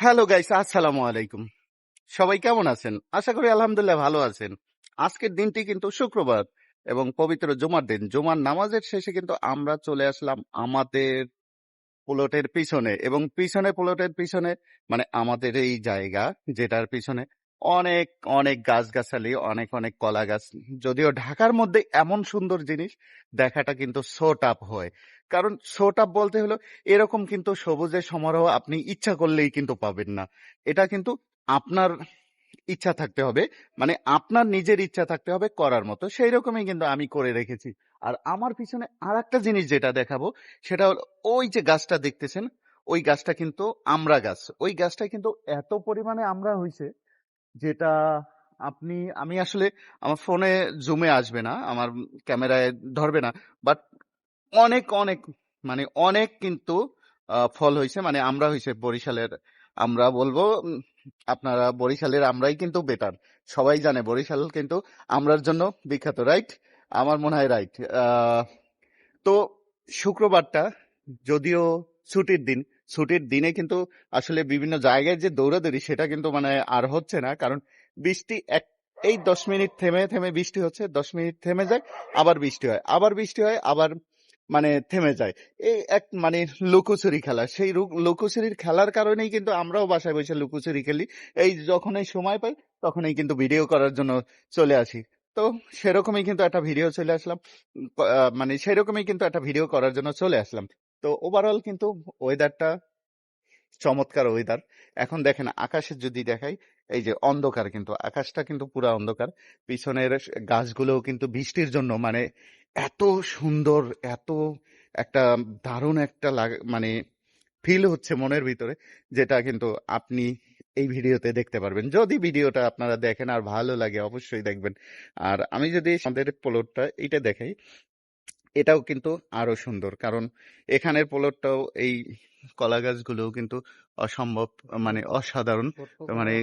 Hello guys, আসসালামু আলাইকুম। সবাই কেমন আছেন? আশা করি আলহামদুলিল্লাহ ভালো আছেন। আজকের দিনটি কিন্তু শুক্রবার এবং পবিত্র জুমার দিন। জুমার নামাজের শেষে কিন্তু আমরা চলে আসলাম আমাদের প্লটের পিছনে এবং পিছনে, প্লটের পিছনে মানে আমাদের এই জায়গা যেটার পিছনে অনেক অনেক গাছগাছালি, অনেক অনেক কলা গাছ যদিও ঢাকার মধ্যে এমন সুন্দর জিনিস দেখাটা কিন্তু শো টাপ হয়। কারণ শো টাপ বলতে হলো, এরকম কিন্তু সবুজের সমারোহ আপনি ইচ্ছা করলেই কিন্তু পাবেন না। এটা কিন্তু আপনার ইচ্ছা থাকতে হবে মানে আপনার নিজের ইচ্ছা থাকতে হবে করার মতো। সেই রকমই কিন্তু আমি করে রেখেছি। আর আমার পিছনে আর একটা জিনিস যেটা দেখাবো, সেটা হলো ওই যে গাছটা দেখতেছেন, ওই গাছটা কিন্তু আমড়া গাছ। ওই গাছটা কিন্তু এত পরিমাণে আমড়া হয়েছে যেটা আপনি, আমি আসলে আমার ফোনে জুমে আসবে না, আমার ক্যামেরায় ধরবে না বাট অনেক অনেক মানে অনেক কিন্তু ফল হয়েছে মানে আমরা হয়েছে বরিশালের, আমরা বলব আপনারা বরিশালের আমরাই কিন্তু বেটার। সবাই জানে বরিশাল কিন্তু আমরার জন্য বিখ্যাত রাইট আমার মনে হয় রাইট তো শুক্রবারটা যদিও ছুটির দিন, ছুটির দিনে কিন্তু আসলে বিভিন্ন জায়গায় যে দৌড়াদৌড়ি সেটা কিন্তু মানে আর হচ্ছে না। কারণ বৃষ্টি এক, এই দশ মিনিট থেমে থেমে বৃষ্টি হচ্ছে, দশ মিনিট থেমে যায়, আবার বৃষ্টি হয়, আবার বৃষ্টি হয়, আবার মানে থেমে যায়। এই এক মানে লুকোচুরি খেলা। সেই লুকোচুরির খেলার কারণেই কিন্তু আমরাও বাসায় বসে লুকোচুরি খেলি। এই যখনই সময় পাই, তখনই কিন্তু ভিডিও করার জন্য চলে আসি। তো সেরকমই কিন্তু একটা ভিডিও চলে আসলাম। মানে সেরকমই কিন্তু একটা ভিডিও করার জন্য চলে আসলাম। তো ওভারঅল কিন্তু ওয়েদারটা চমৎকার ওয়েদার এখন দেখেন, আকাশে যদি দেখাই, এই যে অন্ধকার কিন্তু, আকাশটা কিন্তু পুরা অন্ধকার। পিছনের গাছগুলোও কিন্তু বৃষ্টির জন্য মানে এত সুন্দর, এত একটা দারুণ একটা মানে ফিল হচ্ছে মনের ভিতরে, যেটা কিন্তু আপনি এই ভিডিওতে দেখতে পারবেন। যদি ভিডিওটা আপনারা দেখেন আর ভালো লাগে, অবশ্যই দেখবেন। আর আমি যদি আমাদের প্লটটা এটা দেখাই এটাও কিন্তু আরও সুন্দর। কারণ এখানের প্লটটাও এই কলা গাছগুলোও কিন্তু অসম্ভব মানে অসাধারণ মানে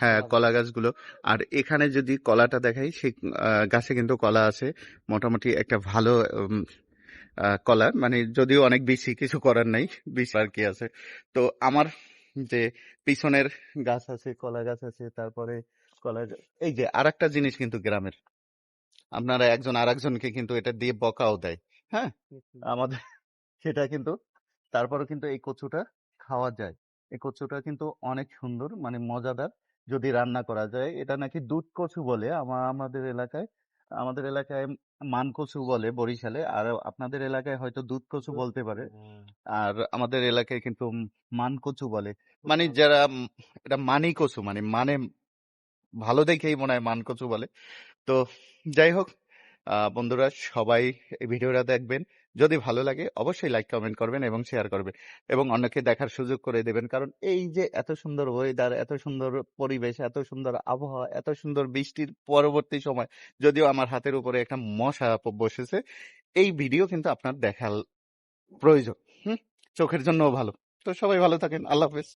হ্যাঁ কলা গাছগুলো। আর এখানে যদি কলাটা দেখাই সেই গাছে কিন্তু কলা আছে। মোটামুটি একটা ভালো কলা। মানে যদিও অনেক বেশি কিছু করার নাই বেশি আর কি আছে। তো আমার যে পিছনের গাছ আছে কলা গাছ আছে তারপরে কলা এই যে আরেকটা জিনিস কিন্তু গ্রামের। আপনারা একজন আরেকজনকে কিন্তু এটা দিয়ে বকাও দেয়। হ্যাঁ? আমাদের সেটা কিন্তু তারপরে কিন্তু এই কচুটা খাওয়া যায়। এই কচুটা কিন্তু অনেক সুন্দর মানে মজাদার। যদি রান্না করা যায় এটা নাকি দুধ কচু বলে আমা- আমাদের এলাকায়। আমাদের এলাকায় মান কচু বলে বরিশালে। আর আপনাদের এলাকায় হয়তো দুধ কচু বলতে পারে। আর আমাদের এলাকায় কিন্তু মান কচু বলে। মানে যারা এটা মানি কচু মানে মানে ভালো দেখেই মনে হয় মান কচু বলে। তো যাই হোক বন্ধুরা সবাই এই ভিডিওটা দেখবেন। যদি ভালো লাগে অবশ্যই লাইক কমেন্ট করবেন এবং শেয়ার করবেন এবং অন্যকে দেখার সুযোগ করে দেবেন। কারণ এই যে এত সুন্দর ওয়েদার এত সুন্দর পরিবেশ, এত সুন্দর আবহাওয়া, এত সুন্দর বৃষ্টির পরবর্তী সময় যদিও আমার হাতের উপরে একটা মশা বসেছে, এই ভিডিও কিন্তু আপনার দেখার প্রয়োজন। হুম? চোখের জন্যও ভালো। তো সবাই ভালো থাকেন। আল্লাহ হাফেজ।